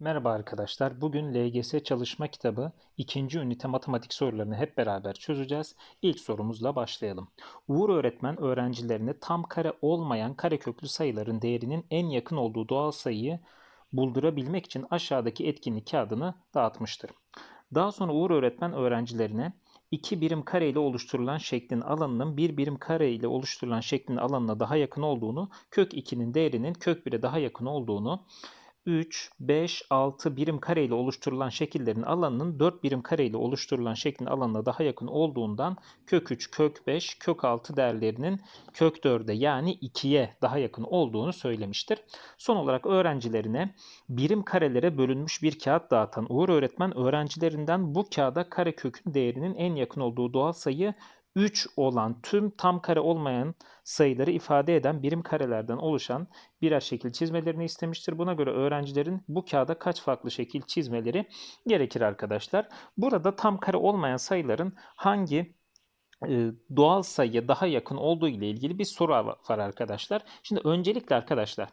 Merhaba arkadaşlar. Bugün LGS çalışma kitabı 2. ünite matematik sorularını hep beraber çözeceğiz. İlk sorumuzla başlayalım. Uğur öğretmen öğrencilerine tam kare olmayan kareköklü sayıların değerinin en yakın olduğu doğal sayıyı buldurabilmek için aşağıdaki etkinlik kağıdını dağıtmıştır. Daha sonra Uğur öğretmen öğrencilerine 2 birim kare ile oluşturulan şeklin alanının 1 birim kare ile oluşturulan şeklin alanına daha yakın olduğunu, kök 2'nin değerinin kök 1'e daha yakın olduğunu, 3, 5, 6 birim kare ile oluşturulan şekillerin alanının 4 birim kare ile oluşturulan şeklin alanına daha yakın olduğundan kök 3, kök 5, kök 6 değerlerinin kök 4'e yani 2'ye daha yakın olduğunu söylemiştir. Son olarak öğrencilerine birim karelere bölünmüş bir kağıt dağıtan Uğur öğretmen öğrencilerinden bu kağıda karekökün değerinin en yakın olduğu doğal sayı 3 olan tüm tam kare olmayan sayıları ifade eden birim karelerden oluşan birer şekil çizmelerini istemiştir. Buna göre öğrencilerin bu kağıda kaç farklı şekil çizmeleri gerekir arkadaşlar. Burada tam kare olmayan sayıların hangi e, doğal sayıya daha yakın olduğu ile ilgili bir soru var arkadaşlar. Şimdi öncelikle arkadaşlar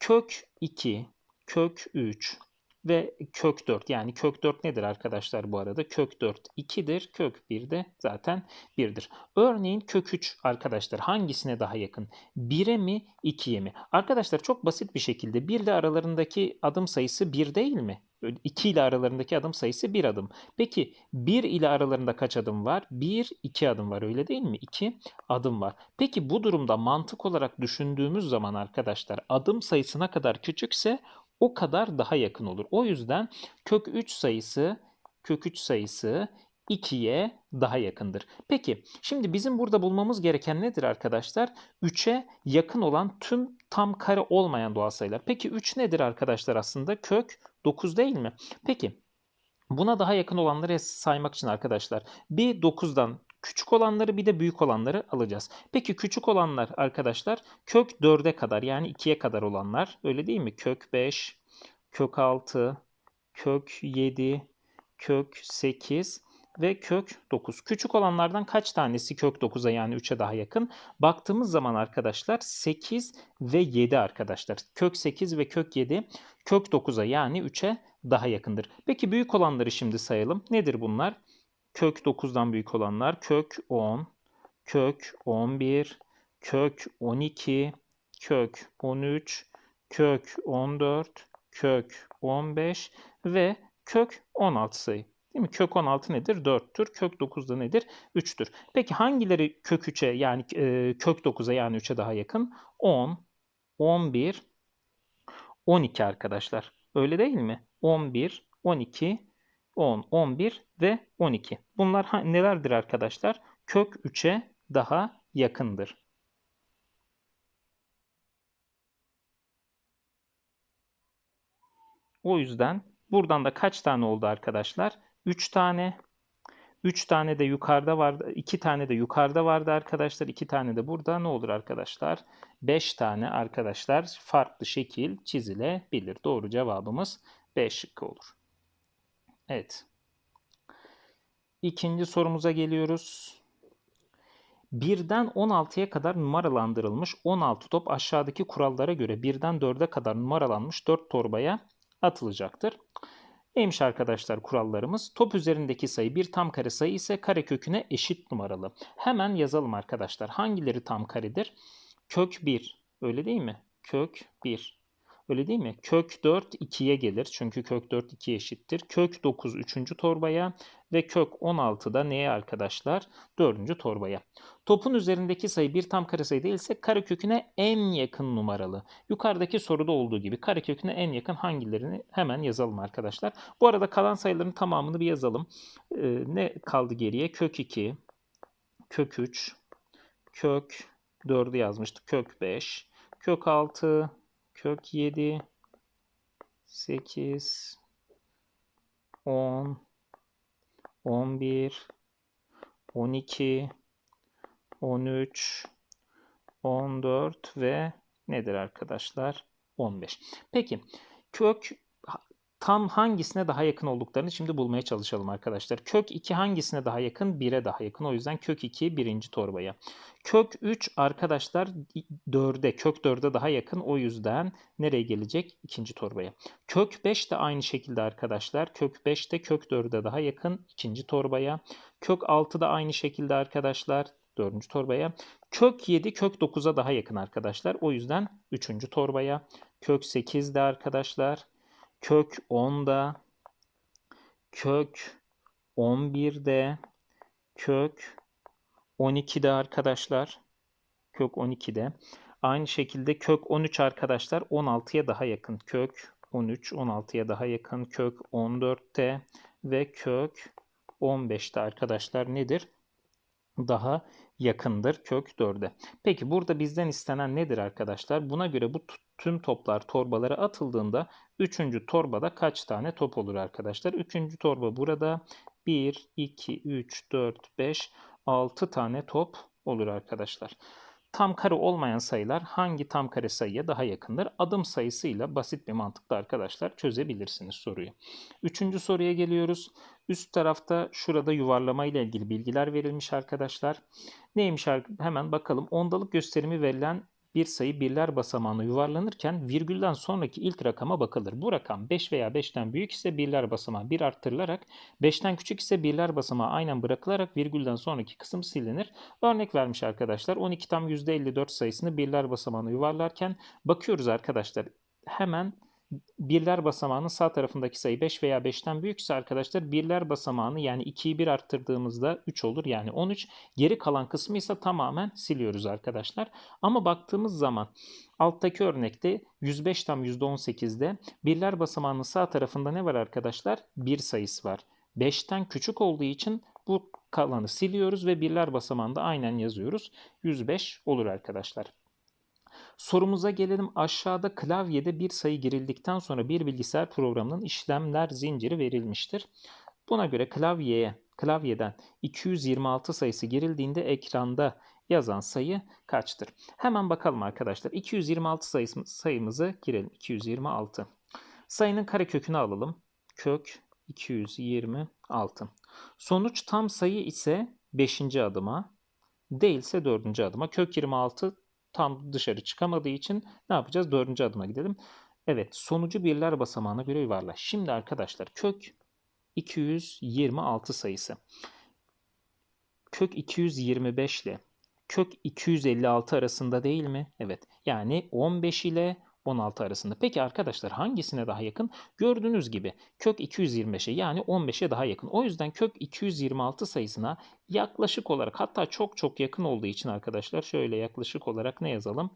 kök 2, kök 3, ve kök 4 yani kök 4 nedir arkadaşlar bu arada? Kök 4 2'dir. Kök 1 de zaten 1'dir. Örneğin kök 3 arkadaşlar hangisine daha yakın? 1'e mi 2'ye mi? Arkadaşlar çok basit bir şekilde 1 ile aralarındaki adım sayısı 1 değil mi? 2 ile aralarındaki adım sayısı 1 adım. Peki 1 ile aralarında kaç adım var? 1, 2 adım var öyle değil mi? 2 adım var. Peki bu durumda mantık olarak düşündüğümüz zaman arkadaşlar adım sayısı ne kadar küçükse o kadar daha yakın olur. O yüzden kök 3 sayısı kök 3 sayısı 2'ye daha yakındır. Peki şimdi bizim burada bulmamız gereken nedir arkadaşlar? 3'e yakın olan tüm tam kare olmayan doğal sayılar. Peki 3 nedir arkadaşlar aslında? Kök 9 değil mi? Peki buna daha yakın olanları saymak için arkadaşlar bir 9'dan küçük olanları bir de büyük olanları alacağız. Peki küçük olanlar arkadaşlar kök 4'e kadar yani 2'ye kadar olanlar öyle değil mi? Kök 5, kök 6, kök 7, kök 8 ve kök 9. Küçük olanlardan kaç tanesi kök 9'a yani 3'e daha yakın? Baktığımız zaman arkadaşlar 8 ve 7 arkadaşlar. Kök 8 ve kök 7 kök 9'a yani 3'e daha yakındır. Peki büyük olanları şimdi sayalım. Nedir bunlar? kök 9'dan büyük olanlar kök 10, kök 11, kök 12, kök 13, kök 14, kök 15 ve kök 16 sayı. Değil mi? Kök 16 nedir? 4'tür. Kök 9 da nedir? 3'tür. Peki hangileri kök 3'e yani e, kök 9'a yani 3'e daha yakın? 10, 11, 12 arkadaşlar. Öyle değil mi? 11, 12, 10, 11 ve 12. Bunlar nelerdir arkadaşlar? Kök 3'e daha yakındır. O yüzden buradan da kaç tane oldu arkadaşlar? 3 tane. 3 tane de yukarıda vardı. 2 tane de yukarıda vardı arkadaşlar. 2 tane de burada ne olur arkadaşlar? 5 tane arkadaşlar farklı şekil çizilebilir. Doğru cevabımız B şıkkı olur. Evet. İkinci sorumuza geliyoruz. Birden 16'ya kadar numaralandırılmış 16 top aşağıdaki kurallara göre birden 4'e kadar numaralanmış 4 torbaya atılacaktır. Neymiş arkadaşlar kurallarımız? Top üzerindeki sayı bir tam kare sayı ise kare köküne eşit numaralı. Hemen yazalım arkadaşlar. Hangileri tam karedir? Kök 1. Öyle değil mi? Kök 1. Öyle değil mi? Kök 4 2'ye gelir. Çünkü kök 4 2 eşittir. Kök 9 3. torbaya ve kök 16 da neye arkadaşlar? 4. torbaya. Topun üzerindeki sayı bir tam kare sayı değilse kareköküne en yakın numaralı. Yukarıdaki soruda olduğu gibi kareköküne en yakın hangilerini hemen yazalım arkadaşlar. Bu arada kalan sayıların tamamını bir yazalım. Ee, ne kaldı geriye? Kök 2, kök 3, kök 4'ü yazmıştık. Kök 5, kök 6, kök 7 8 10 11 12 13 14 ve nedir arkadaşlar? 15. Peki kök tam hangisine daha yakın olduklarını şimdi bulmaya çalışalım arkadaşlar. Kök 2 hangisine daha yakın? 1'e daha yakın. O yüzden kök 2 birinci torbaya. Kök 3 arkadaşlar 4'e, kök 4'e daha yakın. O yüzden nereye gelecek? İkinci torbaya. Kök 5 de aynı şekilde arkadaşlar. Kök 5 de kök 4'e daha yakın. ikinci torbaya. Kök 6 da aynı şekilde arkadaşlar. Dördüncü torbaya. Kök 7 kök 9'a daha yakın arkadaşlar. O yüzden üçüncü torbaya. Kök 8 de arkadaşlar kök 10'da, kök 11'de, kök 12'de arkadaşlar. Kök 12'de. Aynı şekilde kök 13 arkadaşlar 16'ya daha yakın. Kök 13 16'ya daha yakın. Kök 14'te ve kök 15'te arkadaşlar nedir? Daha yakındır kök 4'e. Peki burada bizden istenen nedir arkadaşlar? Buna göre bu tüm toplar torbalara atıldığında 3. torbada kaç tane top olur arkadaşlar? 3. torba burada 1, 2, 3, 4, 5, 6 tane top olur arkadaşlar. Tam kare olmayan sayılar hangi tam kare sayıya daha yakındır? Adım sayısıyla basit bir mantıkla arkadaşlar çözebilirsiniz soruyu. Üçüncü soruya geliyoruz. Üst tarafta şurada yuvarlama ile ilgili bilgiler verilmiş arkadaşlar. Neymiş hemen bakalım. Ondalık gösterimi verilen bir sayı birler basamağına yuvarlanırken virgülden sonraki ilk rakama bakılır. Bu rakam 5 veya 5'ten büyük ise birler basamağı 1 arttırılarak, 5'ten küçük ise birler basamağı aynen bırakılarak virgülden sonraki kısım silinir. Örnek vermiş arkadaşlar 12 tam %54 sayısını birler basamağına yuvarlarken bakıyoruz arkadaşlar hemen birler basamağının sağ tarafındaki sayı 5 veya 5'ten büyükse arkadaşlar birler basamağını yani 2'yi 1 arttırdığımızda 3 olur yani 13. Geri kalan kısmı ise tamamen siliyoruz arkadaşlar. Ama baktığımız zaman alttaki örnekte 105 tam %18'de birler basamağının sağ tarafında ne var arkadaşlar? 1 sayısı var. 5'ten küçük olduğu için bu kalanı siliyoruz ve birler basamağında aynen yazıyoruz. 105 olur arkadaşlar. Sorumuza gelelim. Aşağıda klavyede bir sayı girildikten sonra bir bilgisayar programının işlemler zinciri verilmiştir. Buna göre klavyeye klavyeden 226 sayısı girildiğinde ekranda yazan sayı kaçtır? Hemen bakalım arkadaşlar. 226 sayısı, sayımızı girelim. 226. Sayının karekökünü alalım. Kök 226. Sonuç tam sayı ise 5. adıma, değilse 4. adıma. Kök 26 tam dışarı çıkamadığı için ne yapacağız? Dördüncü adıma gidelim. Evet sonucu birler basamağına göre yuvarla. Şimdi arkadaşlar kök 226 sayısı. Kök 225 ile kök 256 arasında değil mi? Evet. Yani 15 ile 16 arasında. Peki arkadaşlar hangisine daha yakın? Gördüğünüz gibi kök 225'e yani 15'e daha yakın. O yüzden kök 226 sayısına yaklaşık olarak hatta çok çok yakın olduğu için arkadaşlar şöyle yaklaşık olarak ne yazalım?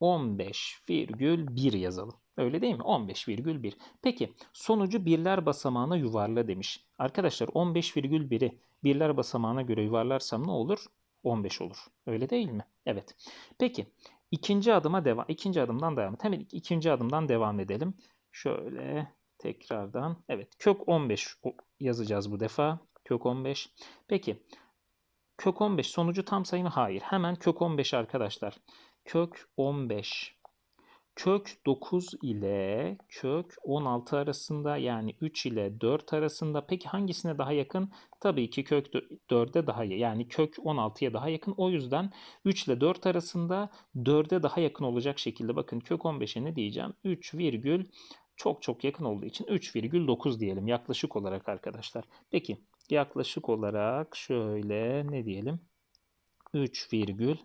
15,1 yazalım. Öyle değil mi? 15,1. Peki sonucu birler basamağına yuvarla demiş. Arkadaşlar 15,1'i birler basamağına göre yuvarlarsam ne olur? 15 olur. Öyle değil mi? Evet. Peki İkinci adıma devam. İkinci adımdan devam. Hemen ikinci adımdan devam edelim. Şöyle tekrardan. Evet kök 15 yazacağız bu defa. Kök 15. Peki kök 15 sonucu tam sayı mı? Hayır. Hemen kök 15 arkadaşlar. Kök 15 kök 9 ile kök 16 arasında yani 3 ile 4 arasında peki hangisine daha yakın? Tabii ki kök 4'e daha. Yani kök 16'ya daha yakın. O yüzden 3 ile 4 arasında 4'e daha yakın olacak şekilde bakın kök 15'e ne diyeceğim? 3 virgül çok çok yakın olduğu için 3,9 diyelim yaklaşık olarak arkadaşlar. Peki yaklaşık olarak şöyle ne diyelim? 3,9.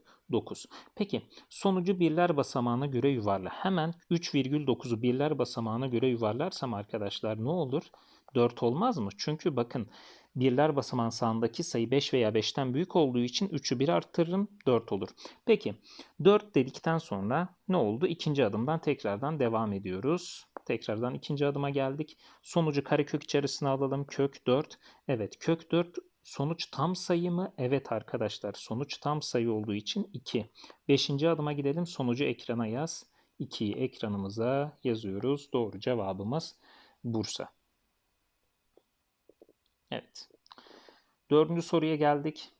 Peki sonucu birler basamağına göre yuvarla. Hemen 3,9'u birler basamağına göre yuvarlarsam arkadaşlar ne olur? 4 olmaz mı? Çünkü bakın birler basamağın sağındaki sayı 5 veya 5'ten büyük olduğu için 3'ü 1 arttırırım 4 olur. Peki 4 dedikten sonra ne oldu? İkinci adımdan tekrardan devam ediyoruz. Tekrardan ikinci adıma geldik. Sonucu karekök içerisine alalım. Kök 4. Evet kök 4 Sonuç tam sayı mı? Evet arkadaşlar sonuç tam sayı olduğu için 2. Beşinci adıma gidelim. Sonucu ekrana yaz. 2'yi ekranımıza yazıyoruz. Doğru cevabımız Bursa. Evet. Dördüncü soruya geldik.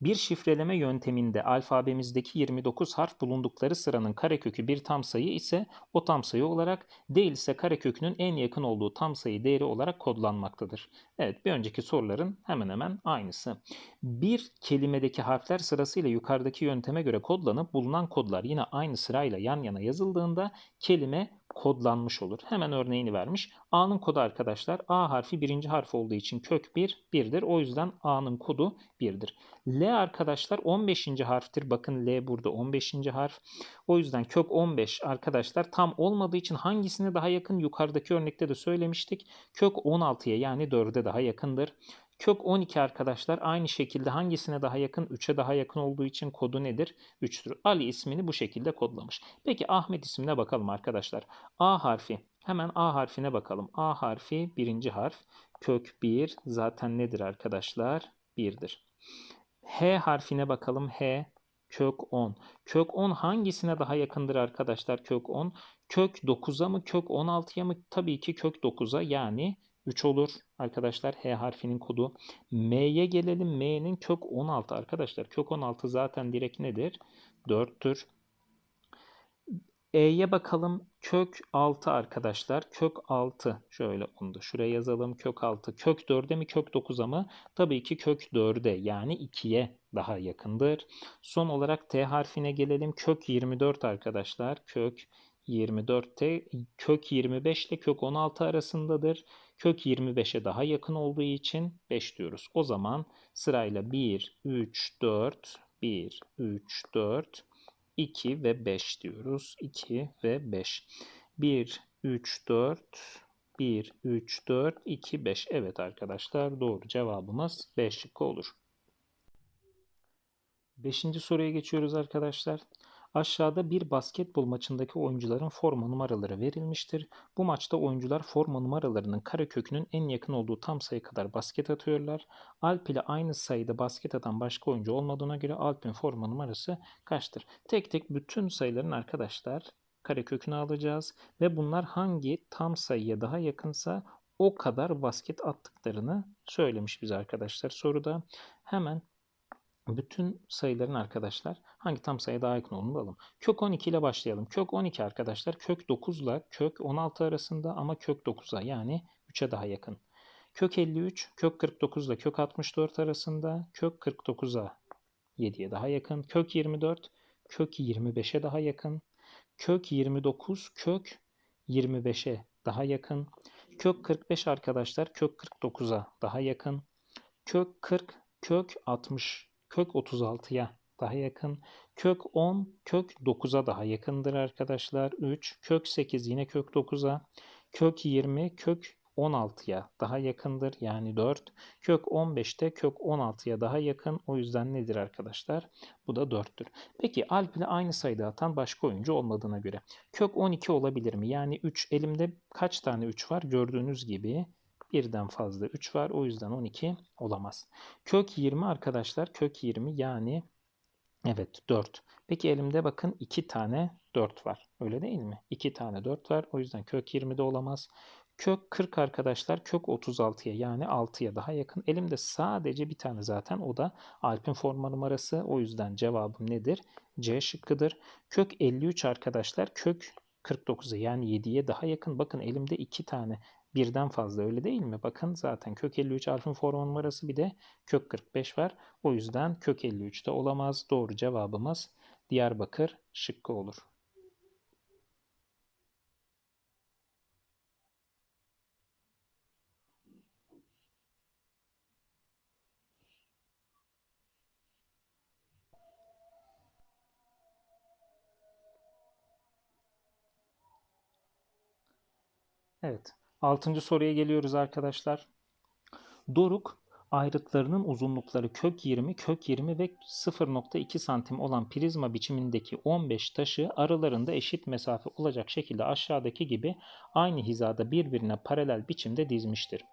Bir şifreleme yönteminde alfabemizdeki 29 harf bulundukları sıranın karekökü bir tam sayı ise o tam sayı olarak değilse karekökünün en yakın olduğu tam sayı değeri olarak kodlanmaktadır. Evet bir önceki soruların hemen hemen aynısı. Bir kelimedeki harfler sırasıyla yukarıdaki yönteme göre kodlanıp bulunan kodlar yine aynı sırayla yan yana yazıldığında kelime kodlanmış olur. Hemen örneğini vermiş. A'nın kodu arkadaşlar A harfi birinci harf olduğu için kök 1 1'dir. O yüzden A'nın kodu 1'dir. L arkadaşlar 15. harftir. Bakın L burada 15. harf. O yüzden kök 15 arkadaşlar tam olmadığı için hangisine daha yakın? Yukarıdaki örnekte de söylemiştik. Kök 16'ya yani 4'e daha yakındır. Kök 12 arkadaşlar aynı şekilde hangisine daha yakın? 3'e daha yakın olduğu için kodu nedir? 3'tür. Ali ismini bu şekilde kodlamış. Peki Ahmet ismine bakalım arkadaşlar. A harfi. Hemen A harfine bakalım. A harfi birinci harf. Kök 1 zaten nedir arkadaşlar? 1'dir. H harfine bakalım. H kök 10. Kök 10 hangisine daha yakındır arkadaşlar kök 10? Kök 9'a mı kök 16'ya mı? Tabii ki kök 9'a yani 3 olur arkadaşlar H harfinin kodu. M'ye gelelim. M'nin kök 16 arkadaşlar. Kök 16 zaten direkt nedir? 4'tür. E'ye bakalım. Kök 6 arkadaşlar. Kök 6. Şöyle onu da şuraya yazalım. Kök 6. Kök 4'e mi kök 9'a mı? Tabii ki kök 4'e yani 2'ye daha yakındır. Son olarak T harfine gelelim. Kök 24 arkadaşlar. Kök 24'te kök 25 ile kök 16 arasındadır. Kök 25'e daha yakın olduğu için 5 diyoruz. O zaman sırayla 1, 3, 4, 1, 3, 4, 2 ve 5 diyoruz. 2 ve 5. 1, 3, 4, 1, 3, 4, 2, 5. Evet arkadaşlar doğru cevabımız 5 şıkkı olur. Beşinci soruya geçiyoruz arkadaşlar. Aşağıda bir basketbol maçındaki oyuncuların forma numaraları verilmiştir. Bu maçta oyuncular forma numaralarının karekökünün en yakın olduğu tam sayı kadar basket atıyorlar. Alp ile aynı sayıda basket atan başka oyuncu olmadığına göre Alp'in forma numarası kaçtır? Tek tek bütün sayıların arkadaşlar karekökünü alacağız ve bunlar hangi tam sayıya daha yakınsa o kadar basket attıklarını söylemiş bize arkadaşlar soruda. Hemen bütün sayıların arkadaşlar hangi tam sayıya daha yakın olduğunu bulalım. Kök 12 ile başlayalım. Kök 12 arkadaşlar kök 9 ile kök 16 arasında ama kök 9'a yani 3'e daha yakın. Kök 53 kök 49 ile kök 64 arasında kök 49'a 7'ye daha yakın. Kök 24 kök 25'e daha yakın. Kök 29 kök 25'e daha yakın. Kök 45 arkadaşlar kök 49'a daha yakın. Kök 40 kök 60 kök 36'ya daha yakın. Kök 10 kök 9'a daha yakındır arkadaşlar. 3 kök 8 yine kök 9'a. Kök 20 kök 16'ya daha yakındır. Yani 4. Kök 15'te kök 16'ya daha yakın. O yüzden nedir arkadaşlar? Bu da 4'tür. Peki Alp ile aynı sayıda atan başka oyuncu olmadığına göre. Kök 12 olabilir mi? Yani 3 elimde kaç tane 3 var? Gördüğünüz gibi birden fazla 3 var. O yüzden 12 olamaz. Kök 20 arkadaşlar. Kök 20 yani evet 4. Peki elimde bakın 2 tane 4 var. Öyle değil mi? 2 tane 4 var. O yüzden kök 20 de olamaz. Kök 40 arkadaşlar kök 36'ya yani 6'ya daha yakın. Elimde sadece bir tane zaten o da Alp'in forma numarası. O yüzden cevabım nedir? C şıkkıdır. Kök 53 arkadaşlar kök 49'a yani 7'ye daha yakın. Bakın elimde 2 tane birden fazla öyle değil mi? Bakın zaten kök 53 harfin forma numarası bir de kök 45 var. O yüzden kök 53 de olamaz. Doğru cevabımız Diyarbakır şıkkı olur. Evet. Altıncı soruya geliyoruz arkadaşlar. Doruk ayrıtlarının uzunlukları kök 20, kök 20 ve 0.2 santim olan prizma biçimindeki 15 taşı aralarında eşit mesafe olacak şekilde aşağıdaki gibi aynı hizada birbirine paralel biçimde dizmiştir.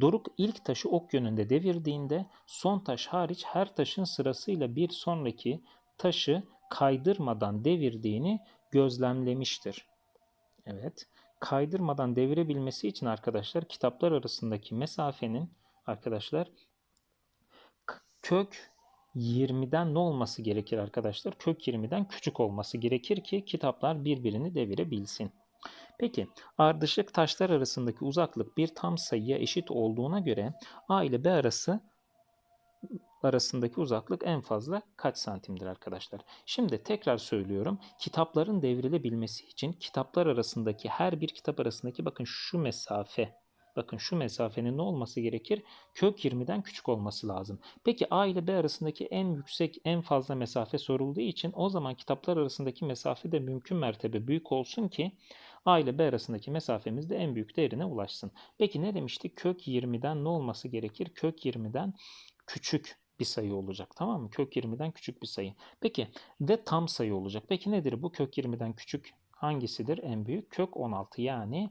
Doruk ilk taşı ok yönünde devirdiğinde son taş hariç her taşın sırasıyla bir sonraki taşı kaydırmadan devirdiğini gözlemlemiştir. Evet kaydırmadan devirebilmesi için arkadaşlar kitaplar arasındaki mesafenin arkadaşlar kök 20'den ne olması gerekir arkadaşlar? Kök 20'den küçük olması gerekir ki kitaplar birbirini devirebilsin. Peki ardışık taşlar arasındaki uzaklık bir tam sayıya eşit olduğuna göre A ile B arası arasındaki uzaklık en fazla kaç santimdir arkadaşlar? Şimdi tekrar söylüyorum. Kitapların devrilebilmesi için kitaplar arasındaki her bir kitap arasındaki bakın şu mesafe Bakın şu mesafenin ne olması gerekir? Kök 20'den küçük olması lazım. Peki A ile B arasındaki en yüksek, en fazla mesafe sorulduğu için o zaman kitaplar arasındaki mesafe de mümkün mertebe büyük olsun ki A ile B arasındaki mesafemiz de en büyük değerine ulaşsın. Peki ne demiştik? Kök 20'den ne olması gerekir? Kök 20'den küçük bir sayı olacak. Tamam mı? Kök 20'den küçük bir sayı. Peki ve tam sayı olacak. Peki nedir bu kök 20'den küçük? Hangisidir en büyük? Kök 16 yani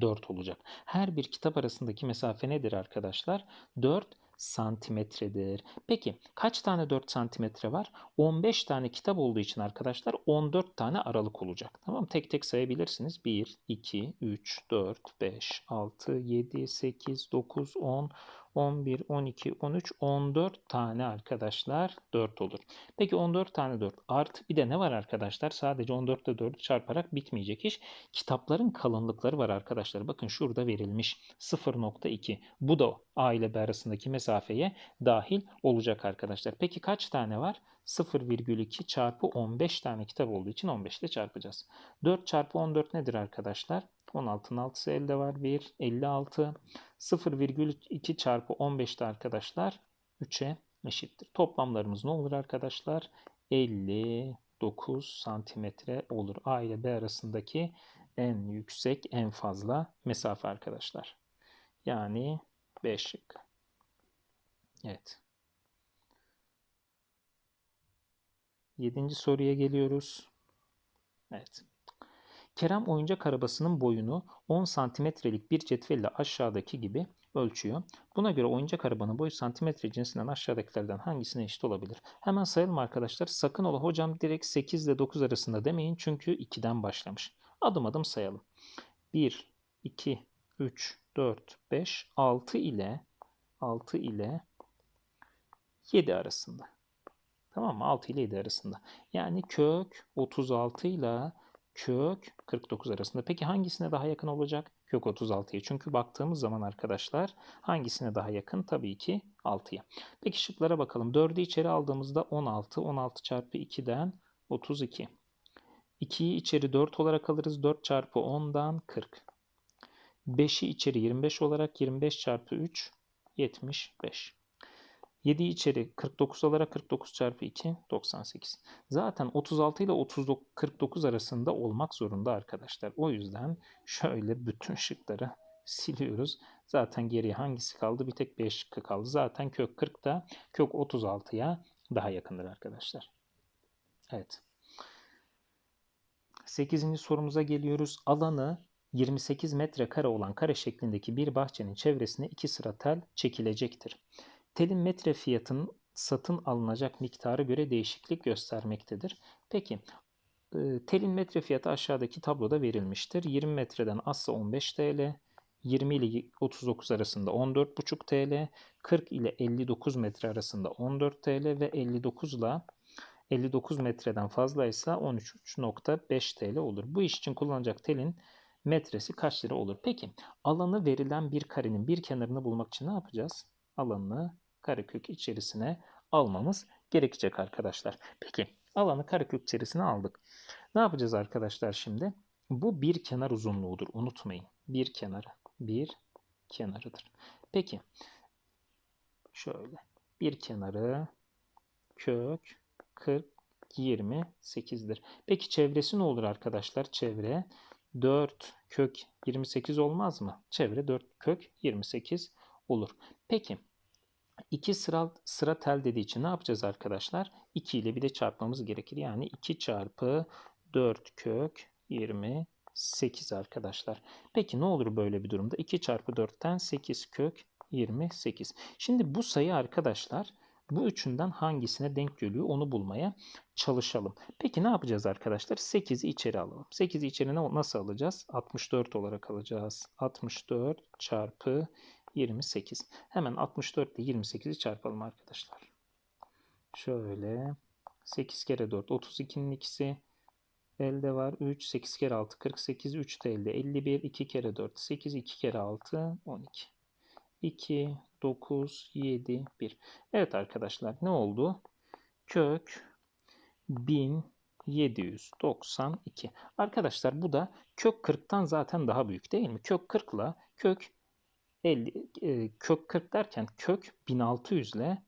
4 olacak. Her bir kitap arasındaki mesafe nedir arkadaşlar? 4 santimetredir. Peki kaç tane 4 santimetre var? 15 tane kitap olduğu için arkadaşlar 14 tane aralık olacak. Tamam Tek tek sayabilirsiniz. 1, 2, 3, 4, 5, 6, 7, 8, 9, 10, 11, 12, 13, 14 tane arkadaşlar 4 olur. Peki 14 tane 4 artı bir de ne var arkadaşlar? Sadece 14 ile 4'ü çarparak bitmeyecek iş. Kitapların kalınlıkları var arkadaşlar. Bakın şurada verilmiş 0.2. Bu da A ile B arasındaki mesafeye dahil olacak arkadaşlar. Peki kaç tane var? 0,2 çarpı 15 tane kitap olduğu için 15 ile çarpacağız. 4 çarpı 14 nedir arkadaşlar? 16'nın 6'sı elde var. 1, 56. 0,2 çarpı 15'te arkadaşlar 3'e eşittir. Toplamlarımız ne olur arkadaşlar? 59 santimetre olur. A ile B arasındaki en yüksek, en fazla mesafe arkadaşlar. Yani 5 şık. Evet. Yedinci soruya geliyoruz. Evet. Kerem oyuncak arabasının boyunu 10 santimetrelik bir cetvelle aşağıdaki gibi ölçüyor. Buna göre oyuncak arabanın boyu santimetre cinsinden aşağıdakilerden hangisine eşit olabilir? Hemen sayalım arkadaşlar. Sakın ola hocam direkt 8 ile 9 arasında demeyin çünkü 2'den başlamış. Adım adım sayalım. 1, 2, 3, 4, 5, 6 ile 6 ile 7 arasında. Tamam mı? 6 ile 7 arasında. Yani kök 36 ile kök 49 arasında. Peki hangisine daha yakın olacak? Kök 36'ya. Çünkü baktığımız zaman arkadaşlar hangisine daha yakın? Tabii ki 6'ya. Peki şıklara bakalım. 4'ü içeri aldığımızda 16. 16 çarpı 2'den 32. 2'yi içeri 4 olarak alırız. 4 çarpı 10'dan 40. 5'i içeri 25 olarak 25 çarpı 3 75. 7 içeri 49 olarak 49 çarpı 2 98. Zaten 36 ile 39, 49 arasında olmak zorunda arkadaşlar. O yüzden şöyle bütün şıkları siliyoruz. Zaten geriye hangisi kaldı? Bir tek 5 şıkkı kaldı. Zaten kök 40 da kök 36'ya daha yakındır arkadaşlar. Evet. 8. sorumuza geliyoruz. Alanı 28 metrekare olan kare şeklindeki bir bahçenin çevresine iki sıra tel çekilecektir. Telin metre fiyatının satın alınacak miktara göre değişiklik göstermektedir. Peki e, telin metre fiyatı aşağıdaki tabloda verilmiştir. 20 metreden azsa 15 TL, 20 ile 39 arasında 14,5 TL, 40 ile 59 metre arasında 14 TL ve 59 ile 59 metreden fazlaysa 13,5 TL olur. Bu iş için kullanacak telin metresi kaç lira olur? Peki alanı verilen bir karenin bir kenarını bulmak için ne yapacağız? Alanını karekök içerisine almamız gerekecek arkadaşlar. Peki alanı karekök içerisine aldık. Ne yapacağız arkadaşlar şimdi? Bu bir kenar uzunluğudur. Unutmayın. Bir kenarı. Bir kenarıdır. Peki. Şöyle. Bir kenarı kök 40 28'dir. Peki çevresi ne olur arkadaşlar? Çevre 4 kök 28 olmaz mı? Çevre 4 kök 28 olur. Peki 2 sıra, sıra tel dediği için ne yapacağız arkadaşlar? 2 ile bir de çarpmamız gerekir. Yani 2 çarpı 4 kök 28 arkadaşlar. Peki ne olur böyle bir durumda? 2 çarpı 4'ten 8 kök 28. Şimdi bu sayı arkadaşlar bu üçünden hangisine denk geliyor onu bulmaya çalışalım. Peki ne yapacağız arkadaşlar? 8'i içeri alalım. 8'i içeri nasıl alacağız? 64 olarak alacağız. 64 çarpı 28. Hemen 64 ile 28'i çarpalım arkadaşlar. Şöyle 8 kere 4 32'nin ikisi elde var. 3 8 kere 6 48 3 de elde 51 2 kere 4 8 2 kere 6 12 2 9 7 1. Evet arkadaşlar ne oldu? Kök 1792. Arkadaşlar bu da kök 40'tan zaten daha büyük değil mi? Kök 40 ile kök 50 e, kök 40 derken kök 1600 ile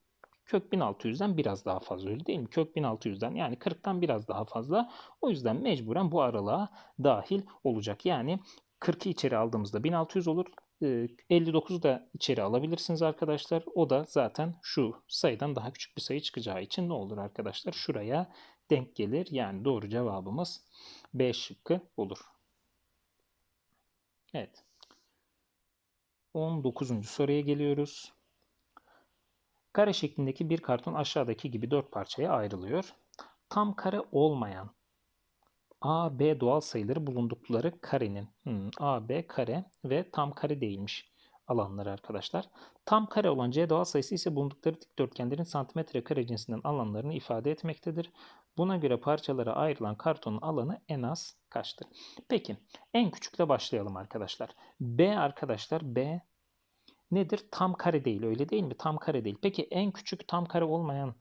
kök 1600'den biraz daha fazla öyle değil mi? Kök 1600'den yani 40'tan biraz daha fazla. O yüzden mecburen bu aralığa dahil olacak. Yani 40'ı içeri aldığımızda 1600 olur. 59'u e, da içeri alabilirsiniz arkadaşlar. O da zaten şu sayıdan daha küçük bir sayı çıkacağı için ne olur arkadaşlar? Şuraya denk gelir. Yani doğru cevabımız B şıkkı olur. Evet. 19. soruya geliyoruz. Kare şeklindeki bir karton aşağıdaki gibi dört parçaya ayrılıyor. Tam kare olmayan A, B doğal sayıları bulundukları karenin hmm, A, B kare ve tam kare değilmiş alanları arkadaşlar. Tam kare olan C doğal sayısı ise bulundukları dikdörtgenlerin santimetre kare cinsinden alanlarını ifade etmektedir. Buna göre parçalara ayrılan kartonun alanı en az kaçtır? Peki en küçükle başlayalım arkadaşlar. B arkadaşlar B nedir? Tam kare değil öyle değil mi? Tam kare değil. Peki en küçük tam kare olmayan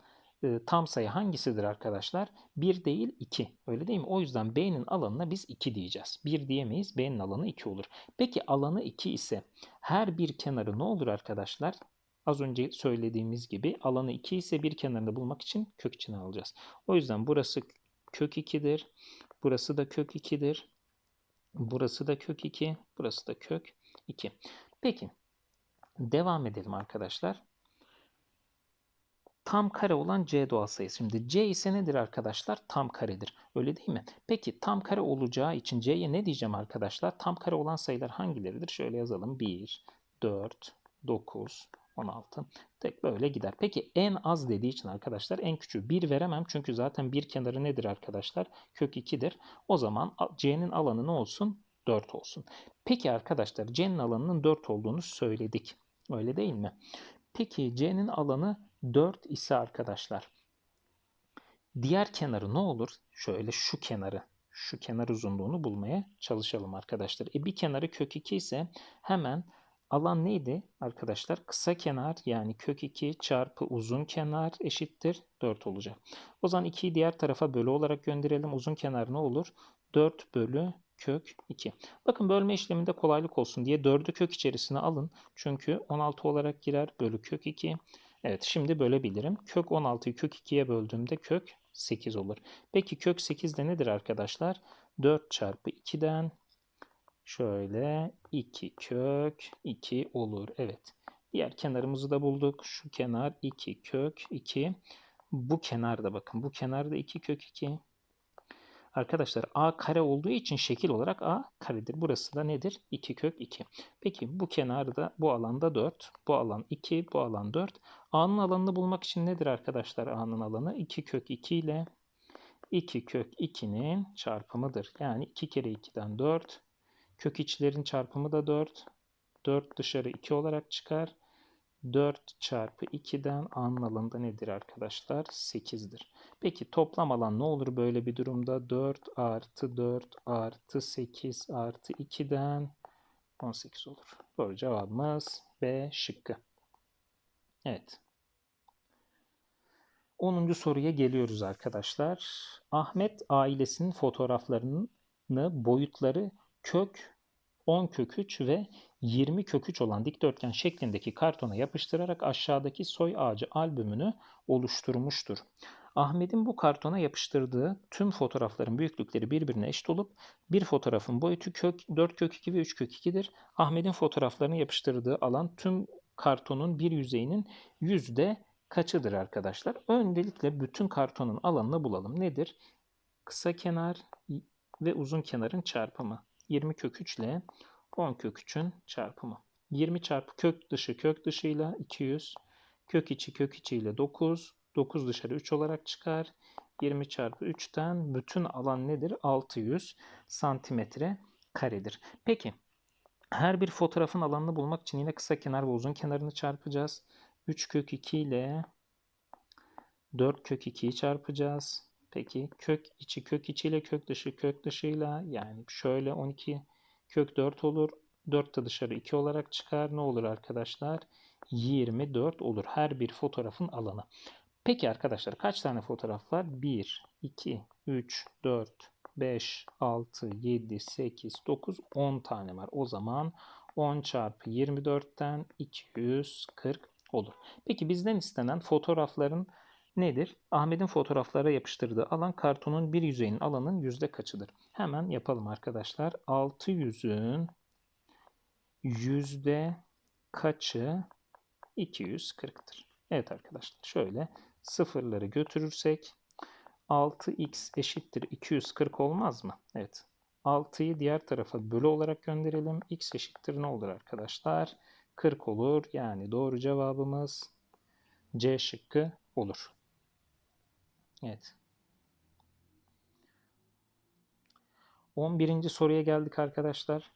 e, tam sayı hangisidir arkadaşlar? 1 değil 2. Öyle değil mi? O yüzden B'nin alanına biz 2 diyeceğiz. 1 diyemeyiz. B'nin alanı 2 olur. Peki alanı 2 ise her bir kenarı ne olur arkadaşlar? Az önce söylediğimiz gibi alanı 2 ise bir kenarını bulmak için kök içine alacağız. O yüzden burası kök 2'dir. Burası da kök 2'dir. Burası da kök 2. Burası da kök 2. Peki devam edelim arkadaşlar. Tam kare olan C doğal sayısı. Şimdi C ise nedir arkadaşlar? Tam karedir. Öyle değil mi? Peki tam kare olacağı için C'ye ne diyeceğim arkadaşlar? Tam kare olan sayılar hangileridir? Şöyle yazalım. 1, 4, 9, 16. Tek böyle gider. Peki en az dediği için arkadaşlar en küçüğü 1 veremem. Çünkü zaten bir kenarı nedir arkadaşlar? Kök 2'dir. O zaman C'nin alanı ne olsun? 4 olsun. Peki arkadaşlar C'nin alanının 4 olduğunu söyledik. Öyle değil mi? Peki C'nin alanı 4 ise arkadaşlar diğer kenarı ne olur? Şöyle şu kenarı şu kenar uzunluğunu bulmaya çalışalım arkadaşlar. E bir kenarı kök 2 ise hemen Alan neydi arkadaşlar? Kısa kenar yani kök 2 çarpı uzun kenar eşittir 4 olacak. O zaman 2'yi diğer tarafa bölü olarak gönderelim. Uzun kenar ne olur? 4 bölü kök 2. Bakın bölme işleminde kolaylık olsun diye 4'ü kök içerisine alın. Çünkü 16 olarak girer bölü kök 2. Evet şimdi bölebilirim. Kök 16'yı kök 2'ye böldüğümde kök 8 olur. Peki kök 8 de nedir arkadaşlar? 4 çarpı 2'den Şöyle 2 kök 2 olur. Evet. Diğer kenarımızı da bulduk. Şu kenar 2 kök 2. Bu kenar da bakın. Bu kenar da 2 kök 2. Arkadaşlar a kare olduğu için şekil olarak a karedir. Burası da nedir? 2 kök 2. Peki bu kenarda bu alanda 4. Bu alan 2. Bu alan 4. a'nın alanını bulmak için nedir arkadaşlar a'nın alanı? 2 kök 2 ile 2 kök 2'nin çarpımıdır. Yani 2 kere 2'den 4. Kök içlerin çarpımı da 4. 4 dışarı 2 olarak çıkar. 4 çarpı 2'den A'nın alanı nedir arkadaşlar? 8'dir. Peki toplam alan ne olur böyle bir durumda? 4 artı 4 artı 8 artı 2'den 18 olur. Doğru cevabımız B şıkkı. Evet. 10. soruya geliyoruz arkadaşlar. Ahmet ailesinin fotoğraflarını boyutları kök 10 kök 3 ve 20 kök 3 olan dikdörtgen şeklindeki kartona yapıştırarak aşağıdaki soy ağacı albümünü oluşturmuştur. Ahmet'in bu kartona yapıştırdığı tüm fotoğrafların büyüklükleri birbirine eşit olup bir fotoğrafın boyutu kök 4 kök 2 ve 3 kök 2'dir. Ahmet'in fotoğraflarını yapıştırdığı alan tüm kartonun bir yüzeyinin yüzde kaçıdır arkadaşlar? Öncelikle bütün kartonun alanını bulalım. Nedir? Kısa kenar ve uzun kenarın çarpımı. 20 kök 3 ile 10 kök 3'ün çarpımı. 20 çarpı kök dışı kök dışıyla 200. Kök içi kök içi ile 9. 9 dışarı 3 olarak çıkar. 20 çarpı 3'ten bütün alan nedir? 600 santimetre karedir. Peki her bir fotoğrafın alanını bulmak için yine kısa kenar ve uzun kenarını çarpacağız. 3 kök 2 ile 4 kök 2'yi çarpacağız. Peki kök içi kök içiyle kök dışı kök dışıyla yani şöyle 12 kök 4 olur. 4 de dışarı 2 olarak çıkar. Ne olur arkadaşlar? 24 olur her bir fotoğrafın alanı. Peki arkadaşlar kaç tane fotoğraf var? 1, 2, 3, 4, 5, 6, 7, 8, 9, 10 tane var. O zaman 10 çarpı 24'ten 240 olur. Peki bizden istenen fotoğrafların nedir? Ahmet'in fotoğraflara yapıştırdığı alan kartonun bir yüzeyinin alanın yüzde kaçıdır? Hemen yapalım arkadaşlar. 600'ün yüzde kaçı 240'tır? Evet arkadaşlar şöyle sıfırları götürürsek 6x eşittir 240 olmaz mı? Evet. 6'yı diğer tarafa bölü olarak gönderelim. x eşittir ne olur arkadaşlar? 40 olur. Yani doğru cevabımız C şıkkı olur. Evet. 11. soruya geldik arkadaşlar.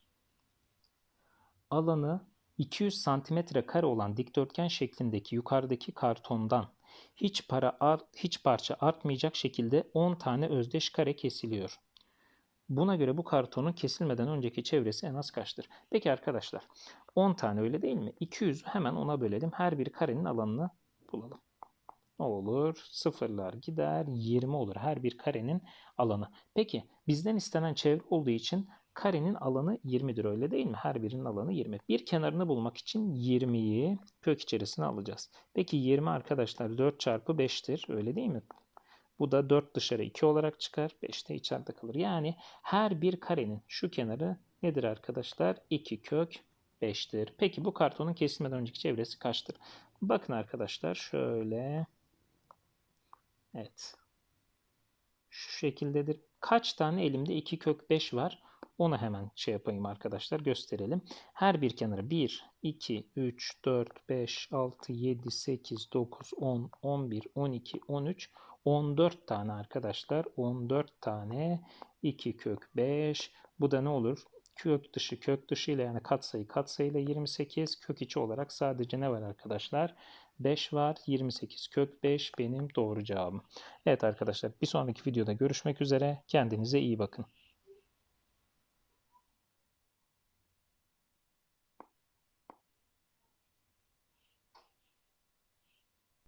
Alanı 200 santimetre kare olan dikdörtgen şeklindeki yukarıdaki kartondan hiç para art, hiç parça artmayacak şekilde 10 tane özdeş kare kesiliyor. Buna göre bu kartonun kesilmeden önceki çevresi en az kaçtır? Peki arkadaşlar 10 tane öyle değil mi? 200'ü hemen ona bölelim. Her bir karenin alanını bulalım. Ne olur? Sıfırlar gider. 20 olur. Her bir karenin alanı. Peki bizden istenen çevre olduğu için karenin alanı 20'dir öyle değil mi? Her birinin alanı 20. Bir kenarını bulmak için 20'yi kök içerisine alacağız. Peki 20 arkadaşlar 4 çarpı 5'tir öyle değil mi? Bu da 4 dışarı 2 olarak çıkar. 5 de içeride kalır. Yani her bir karenin şu kenarı nedir arkadaşlar? 2 kök 5'tir. Peki bu kartonun kesilmeden önceki çevresi kaçtır? Bakın arkadaşlar şöyle. Evet. Şu şekildedir. Kaç tane elimde 2 kök 5 var? Onu hemen şey yapayım arkadaşlar gösterelim. Her bir kenarı 1, 2, 3, 4, 5, 6, 7, 8, 9, 10, 11, 12, 13, 14 tane arkadaşlar. 14 tane 2 kök 5. Bu da ne olur? Kök dışı kök dışı ile yani katsayı katsayıyla 28. Kök içi olarak sadece ne var arkadaşlar? 5 var. 28 kök 5 benim doğru cevabım. Evet arkadaşlar bir sonraki videoda görüşmek üzere. Kendinize iyi bakın.